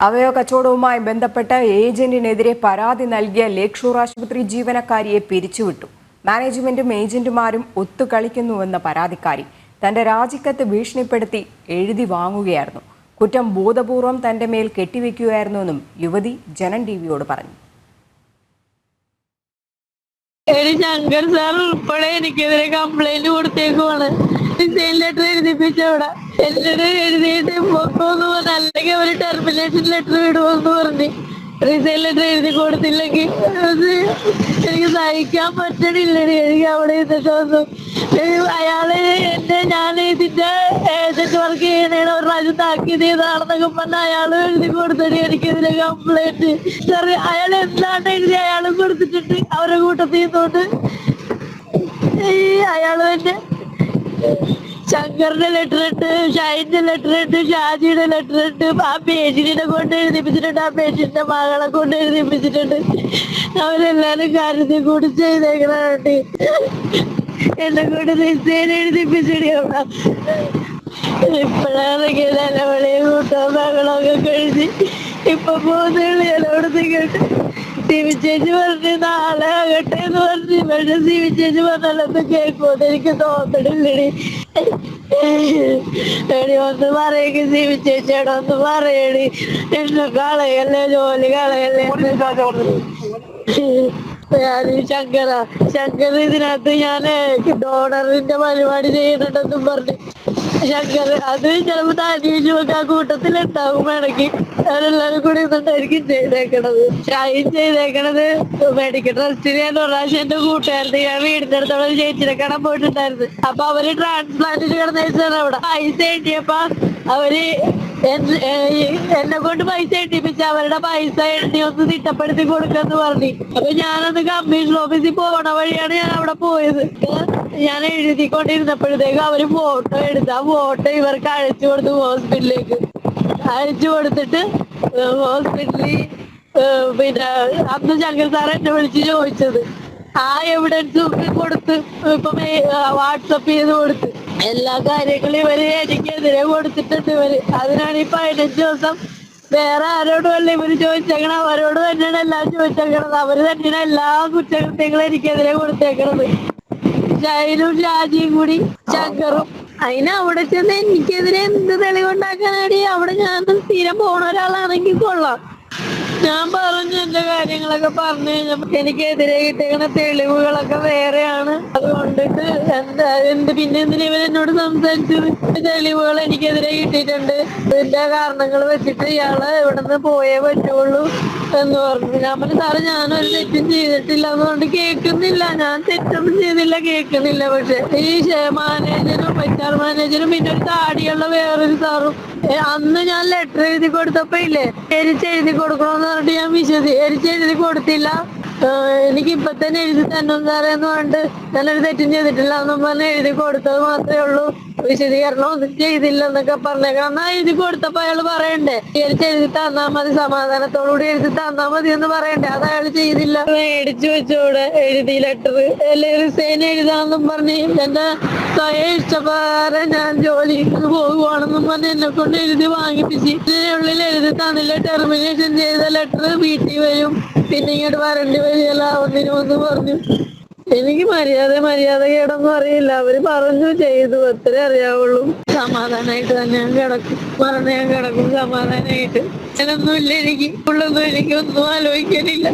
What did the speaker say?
അവയവ കച്ചവടവുമായി ബന്ധപ്പെട്ട് ഏജന്റിനെതിരെ പരാതി നൽകിയ ലേക്ഷൂർ ആശുപത്രി ജീവനക്കാരിയെ പിരിച്ചുവിട്ടു. മാനേജ്മെന്റും ഏജന്റുമാരും ഒത്തുകളിക്കുന്നുവെന്ന പരാതിക്കാരി തന്റെ രാജിക്കത്ത് ഭീഷണിപ്പെടുത്തി എഴുതി വാങ്ങുകയായിരുന്നു. കുറ്റം ബോധപൂർവം തന്റെ മേൽ കെട്ടിവെക്കുകയായിരുന്നുവെന്നും യുവതി ജനൻ ടി വിയോട് പറഞ്ഞു ശങ്കർ സാർ ഉൾപ്പെടെ എനിക്കെതിരെ കംപ്ലൈന്റ് കൊടുത്തേക്കുവാണ്. ഡിസൈൻ ലെറ്റർ എഴുതിപ്പിച്ചവിടെ. എന്നിട്ട് എഴുതിയിട്ട് പൊക്കോന്ന് പറഞ്ഞു അല്ലെങ്കിൽ അവർ ടെർമിനേഷൻ ലെറ്റർ വിടുമെന്ന് പറഞ്ഞ്. ഡിസൈൻ ലെറ്റർ എഴുതി കൊടുത്തില്ലെങ്കിൽ എനിക്ക് സഹിക്കാൻ പറ്റണില്ല എനിക്ക് അവിടെ ഇരുന്നിട്ട് വന്നു അയാൾ എന്റെ ഞാൻ ഇതിന്റെ ഏജന്റ് വർക്ക് ചെയ്യണേണ് ഒരു പ്രാവശ്യം താക്കീത് ചെയ്താണെന്നൊക്കെ പറഞ്ഞ അയാൾ എഴുതി കൊടുത്തിട്ട് എനിക്കെതിരെ കംപ്ലൈന്റ് സാർ അയാൾ എന്താണ് എഴുതി അയാളും കൊടുത്തിട്ടുണ്ട് അവരുടെ കൂട്ടത്തിൽ നിന്നോണ്ട് ഈ അയാൾ തന്നെ ശങ്കറിന്റെ ലെറ്റർ ഉണ്ട് ഷൈന്റെ ലെറ്റർ ഉണ്ട് ഷാജിയുടെ ലെറ്റർ ഉണ്ട് ആ പേഷ്യന്റിനെ കൊണ്ട് എഴുതിപ്പിച്ചിട്ടുണ്ട് ആ പേഷ്യന്റിന്റെ മകളെ കൊണ്ട് എഴുതിപ്പിച്ചിട്ടുണ്ട്. അവരെല്ലാരും കാര്യത്തിൽ കൂടി ചെയ്തേക്കണുണ്ട് എന്നെ കൊണ്ട് നിശ്ചയം എഴുതിപ്പിച്ചിടി അവിടെ ഇപ്പോഴാണെങ്കിൽ നിലവിളിയും കൂട്ടോ മകളൊക്കെ കഴിഞ്ഞ് ഇപ്പൊ പോകുന്നുള്ളൂ എന്നോട് കേട്ട്. സിവിച്ചേച്ചി പറഞ്ഞ് നാളെ ആകട്ടെ എന്ന് പറഞ്ഞു. പക്ഷെ സിവിച്ചേച്ചി പറഞ്ഞല്ലൊന്നും കേൾക്കുമെന്ന് എനിക്ക് തോന്നണില്ലടി. എടി ഒന്ന് പറയെങ്കിൽ സിവിച്ചേച്ചിയോട് ഒന്ന് പറയടി. എന്നെ കളയല്ലേ ജോലി കളയല്ലേ? ശങ്കര ശങ്കർ ഇതിനകത്ത് ഞാൻ ഡോണറിന്റെ പരിപാടി ചെയ്യുന്നുണ്ടെന്നും പറഞ്ഞു. ശങ്കർ അത് ചിലപ്പോ താനീഷ് ഒക്കെ ആ കൂട്ടത്തിലുണ്ടാവും വേണമെങ്കിൽ അവരെല്ലാരും കൂടി ഇരുന്നിട്ടായിരിക്കും ചെയ്തേക്കണത്. ചായയും ചെയ്തേക്കണത്. മെഡിക്കൽ ട്രസ്റ്റിൽ ഞാൻ പ്രാവശ്യം എന്റെ കൂട്ടുകാരുടെ ഞാൻ വീടിന്റെ അടുത്തുള്ള ചേച്ചിനെ കാണാൻ പോയിട്ടുണ്ടായിരുന്നു. അപ്പൊ അവർ ട്രാൻസ്പ്ലാന്റിൽ കിടന്ന വെച്ചാണ് അവിടെ. പൈസ എണ്ണിയപ്പോ അവർ എന്നെ കൊണ്ട് പൈസ എണ്ണിപ്പിച്ച് അവരുടെ പൈസ എണ്ണി ഒന്ന് തിട്ടപ്പെടുത്തി കൊടുക്കാന്ന് പറഞ്ഞു. അപ്പൊ ഞാനന്ന് കമ്മീഷൻ ഓഫീസിൽ പോണ വഴിയാണ് ഞാൻ അവിടെ പോയത്. ഞാൻ എഴുതിക്കൊണ്ടിരുന്നപ്പോഴത്തേക്ക് അവർ ഫോട്ടോ എടുത്ത് ആ ഫോട്ടോ ഇവർക്ക് അയച്ചു കൊടുത്തു ഹോസ്പിറ്റലിലേക്ക് അയച്ചു കൊടുത്തിട്ട് ഹോസ്പിറ്റലിൽ പിന്നെ അന്ന് ശങ്കർ സാർ എന്നെ വിളിച്ച് ചോദിച്ചത് ആ എവിഡൻസ് കൊടുത്ത് ഇപ്പൊ വാട്സപ്പ് ചെയ്ത് കൊടുത്ത് എല്ലാ കാര്യങ്ങളും ഇവർ എനിക്കെതിരെ കൊടുത്തിട്ടുണ്ട് ഇവർ. അതിനാണ് ഈ പതിനഞ്ച് ദിവസം വേറെ ആരോടും അല്ല ഇവർ ചോദിച്ചേക്കണം അവരോട് തന്നെയാണ് എല്ലാം ചോദിച്ചേക്കണത് അവർ തന്നെയാണ് എല്ലാ കുറ്റകൃത്യങ്ങളും എനിക്കെതിരെ കൊടുത്തേക്കണത്. ഷൈനും ഷാജിയും കൂടി ശങ്കറും അതിന് അവിടെ ചെന്ന് എനിക്കെതിരെ എന്ത് തെളിവുണ്ടാക്കാനാടി? അവിടെ ഞാൻ സ്ഥിരം പോണ ഒരാളാണെങ്കിൽ കൊള്ളാം. ഞാൻ പറഞ്ഞു എന്റെ കാര്യങ്ങളൊക്കെ പറഞ്ഞു കഴിഞ്ഞപ്പോ എനിക്കെതിരെ കിട്ടിയ തെളിവുകളൊക്കെ വേറെയാണ്. അതുകൊണ്ടിട്ട് എന്താ എന്ത് പിന്നെ എന്തിനാ ഇവൻ എന്നോട് സംസാരിച്ചത്? തെളിവുകൾ എനിക്കെതിരെ കിട്ടിയിട്ടുണ്ട്. ഇതിന്റെ കാരണങ്ങൾ വെച്ചിട്ട് ഇയാൾ ഇവിടുന്ന് പോയേ പറ്റുള്ളൂ എന്ന് പറഞ്ഞു. ഞാൻ പറഞ്ഞു സാറ് ഞാനൊരു തെറ്റും ചെയ്തിട്ടില്ല അതുകൊണ്ട് കേൾക്കുന്നില്ല. ഞാൻ തെറ്റൊന്നും ചെയ്തില്ല കേൾക്കുന്നില്ല. പക്ഷെ ഈ മാനേജരും എച്ച് ആർ മാനേജരും പിന്നെ ഒരു താടിയുള്ള വേറൊരു സാറും അന്ന് ഞാൻ ലെറ്റർ എഴുതി കൊടുത്തപ്പോ ഇല്ലേ എരിച്ച് എഴുതി കൊടുക്കണമെന്ന് പറഞ്ഞിട്ട് ഞാൻ വിശ്വസി എരിച്ച് എഴുതി കൊടുത്തില്ല. എനിക്ക് ഇപ്പൊ തന്നെ എഴുതി തന്നെ സാറേ എന്ന് പറഞ്ഞിട്ട് ഞാനൊരു തെറ്റും ചെയ്തിട്ടില്ല. എന്നും പറഞ്ഞ് എഴുതി കൊടുത്തത് മാത്രമേ ഉള്ളൂ. വിശദീകരണം ഒന്നും ചെയ്തില്ല എന്നൊക്കെ പറഞ്ഞേക്കണം. എന്നാ എഴുതി കൊടുത്തപ്പോ അയാൾ പറയണ്ടേ? എനിക്ക് എഴുതി തന്നാ മതി സമാധാനത്തോടുകൂടി എഴുതി തന്നാ മതി എന്ന് പറയണ്ടേ? അത് അയാൾ ചെയ്തില്ല. മേടിച്ചു വെച്ചോടെ എഴുതി ലെറ്റർ അല്ലെ റിസൈൻ എഴുതാന്നും പറഞ്ഞ് എന്റെ സ്വയം ഇഷ്ടപ്രകാരം ഞാൻ ജോലിക്ക് പോകുവാണെന്നും പറഞ്ഞ് എന്നെ കൊണ്ട് എഴുതി വാങ്ങിപ്പിച്ച്. ഇതിനുള്ളിൽ എഴുതി തന്നില്ല? ടെർമിനേഷൻ ചെയ്ത ലെറ്റർ വീട്ടിൽ വരും. പിന്നെ ഇങ്ങോട്ട് വരണ്ടി വരികയല്ല ഒന്നിനും ഒന്ന് പറഞ്ഞു. എനിക്ക് മര്യാദ മര്യാദ കേടൊന്നും അറിയില്ല. അവർ പറഞ്ഞു ചെയ്തു അത്രേ അറിയാവുള്ളൂ. സമാധാനായിട്ട് തന്നെ ഞാൻ കിടക്കും. പറഞ്ഞ ഞാൻ കിടക്കും സമാധാനായിട്ട്. അങ്ങനൊന്നും ഇല്ല എനിക്ക്. ഉള്ളൊന്നും എനിക്ക് ഒന്നും ആലോചിക്കാനില്ല.